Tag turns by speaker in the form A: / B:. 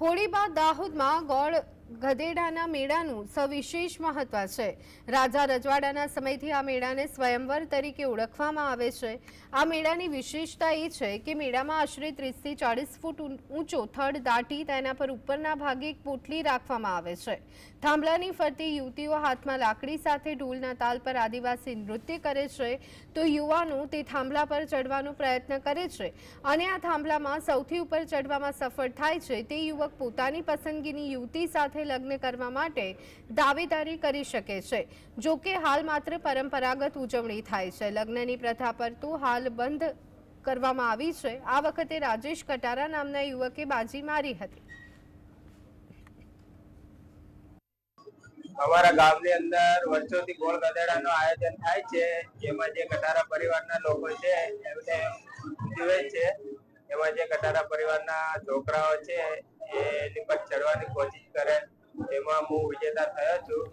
A: હોળી બાદ દાહોદમાં ગોળ ગધેડાના મેળાનું સવિશેષ મહત્વ છે. રાજા રજવાડાના સમયથી આ મેળાને સ્વયંવર તરીકે ઓળખવામાં આવે છે. આ મેળાની વિશેષતા એ છે કે મેળામાં આશરે ત્રીસથી ચાળીસ ફૂટ ઊંચો, થડ દાટી તેના પર ઉપરના ભાગે એક પોટલી રાખવામાં આવે છે. થાંભલાની ફરતી યુવતીઓ હાથમાં લાકડી સાથે ઢોલના તાલ પર આદિવાસી નૃત્ય કરે છે. તો યુવાનો તે થાંભલા પર ચડવાનો પ્રયત્ન કરે છે. અને આ થાંભલામાં સૌથી ઉપર ચડવામાં સફળ થાય છે તે યુવક પોતાની પસંદગીની યુવતી સાથે લગ્ન કરવા માટે દાવેદારી કરી શકે છે. જો કે હાલ માત્ર પરંપરાગત ઉજવણી થાય છે. લગ્નની પ્રથા પર તો હાલ બંધ કરવામાં આવી છે. આ વખતે રાજેશ કટારા નામના યુવકે બાજી મારી હતી.
B: અમારા ગામની અંદર વર્ષોથી ગોળ ગધેડાનું આયોજન થાય છે. જેમાં જે કટારા પરિવારના લોકો છે, એમને જીવે છે. એમાં જે કટારા પરિવારના છોકરાઓ છે એ એની પર ચડવાની કોશિશ કરે એમાં હું વિજેતા થયો છું